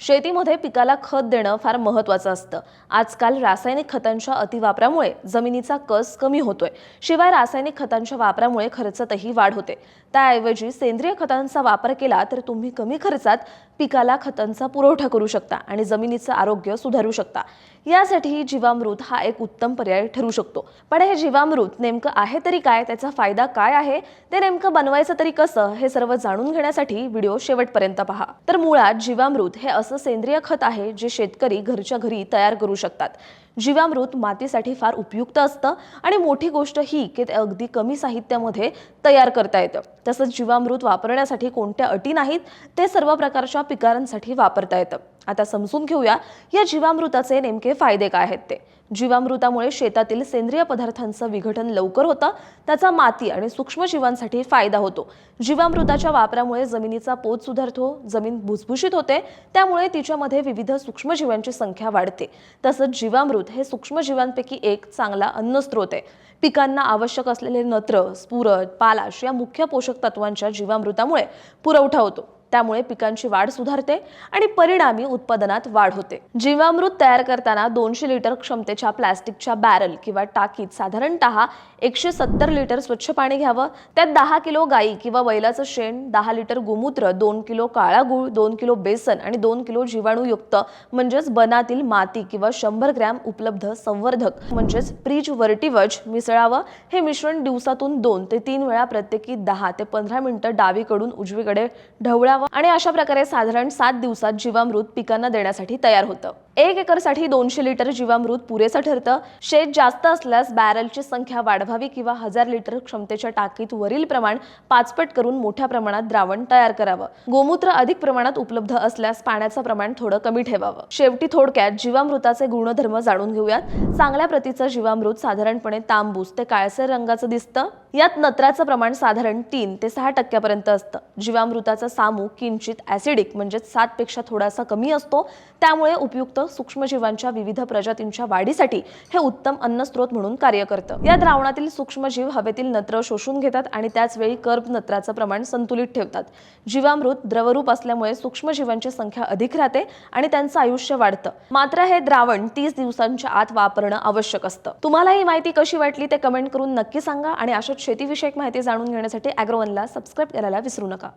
शेतीमध्ये पिकाला खत देणं फार महत्त्वाचं असतं. आजकाल रासायनिक खतांच्या अतिवापरामुळे जमिनीचा कस कमी होतोय. शिवाय रासायनिक खतांच्या वापरामुळे खर्चातही वाढ होते. त्याऐवजी सेंद्रिय खतांचा वापर केला तर तुम्ही कमी खर्चात पिकाला खतांचा पुरवठा करू शकता आणि जमिनीचं आरोग्य सुधारू शकता. यासाठी जीवामृत हा एक उत्तम पर्याय ठरू शकतो. पण हे जीवामृत नेमकं आहे तरी काय? त्याचा फायदा काय आहे? ते नेमकं बनवायचं तरी कसं? हे सर्व जाणून घेण्यासाठी व्हिडिओ शेवटपर्यंत पहा. तर मुळात जीवामृत हे असं सेंद्रिय खत आहे जे शेतकरी घरच्या घरी तयार करू शकतात. जीवामृत मातीसाठी फार उपयुक्त असतं आणि मोठी गोष्ट ही की ते अगदी कमी साहित्यामध्ये तयार करता येतं. तसंच जीवामृत वापरण्यासाठी कोणत्या अटी नाहीत ते सर्व प्रकारच्या पिकारांसाठी वापरता येतं. आता समजून घेऊया या जीवामृताचे नेमके फायदे काय आहेत ते. जीवामृतामुळे शेतातील सेंद्रिय पदार्थांचं विघटन लवकर होतं त्याचा माती आणि सूक्ष्मजीवांसाठी फायदा होतो. जीवामृताच्या वापरामुळे जमिनीचा पोत सुधारतो जमीन भुसभुशीत होते त्यामुळे तिच्यामध्ये विविध सूक्ष्मजीवांची संख्या वाढते. तसंच जीवामृत हे सूक्ष्मजीवांपैकी एक चांगला अन्नस्रोत आहे. पिकांना आवश्यक असलेले नत्र स्फुरद पालाश या मुख्य पोषक तत्वांच्या जीवामृतामुळे पुरवठा होतो. त्यामुळे पिकांची वाढ सुधारते आणि परिणामी उत्पादनात वाढ होते. जीवामृत तयार करताना दोनशे लिटर क्षमतेच्या प्लॅस्टिकच्या बॅरल किंवा टाकीत साधारणतः एकशे सत्तर लिटर स्वच्छ पाणी घ्यावं त्यात दहा किलो गाई किंवा बैलाचं शेण दहा लिटर गोमूत्र दोन किलो काळा गूळ दोन किलो बेसन आणि दोन किलो जीवाणूयुक्त म्हणजेच बनातील माती किंवा शंभर ग्रॅम उपलब्ध संवर्धक म्हणजेच प्रीज वर्टिवज मिसळावं. हे मिश्रण दिवसातून दोन ते तीन वेळा प्रत्येकी दहा ते पंधरा मिनिटं डावीकडून उजवीकडे ढवळा करावं आणि अशा प्रकारे साधारण सात दिवसात जीवामृत पिकांना देण्यासाठी तयार होतं. एक एकरसाठी दोनशे लिटर जीवामृत पुरेसं ठरतं. शेत जास्त असल्यास बॅरलची संख्या वाढवावी किंवा हजार लिटर क्षमतेच्या टाकीत वरील प्रमाण पाचपट करून मोठ्या प्रमाणात द्रावण तयार करावं. गोमूत्र अधिक प्रमाणात उपलब्ध असल्यास पाण्याचं प्रमाण थोडं कमी ठेवावं. शेवटी थोडक्यात जीवामृताचे गुणधर्म जाणून घेऊयात. चांगल्या प्रतीचं जीवामृत साधारणपणे तांबूस ते काळसर रंगाचं दिसतं. यात नत्राचं प्रमाण साधारण तीन ते सहा टक्क्यापर्यंत असतं. जीवामृताचा सामू किंचित ऍसिडिक म्हणजेच सात पेक्षा थोडासा कमी असतो. त्यामुळे उपयुक्त सूक्ष्मजीवांच्या विविध प्रजातींच्या वाढीसाठी हे उत्तम अन्नस्रोत म्हणून कार्य करतं. या द्रावणातील सूक्ष्मजीव हवेतील नत्र शोषून घेतात आणि त्याच वेळी कर्ब नत्राचं प्रमाण संतुलित ठेवतात. जीवामृत द्रवरूप असल्यामुळे सूक्ष्मजीवांची संख्या अधिक राहते आणि त्यांचं आयुष्य वाढतं. मात्र हे द्रावण तीस दिवसांच्या आत वापरणं आवश्यक असतं. तुम्हाला ही माहिती कशी वाटली ते कमेंट करून नक्की सांगा आणि अशाच शेतीविषयक माहिती जाणून घेण्यासाठी अॅग्रोवनला सबस्क्राईब करायला विसरू नका.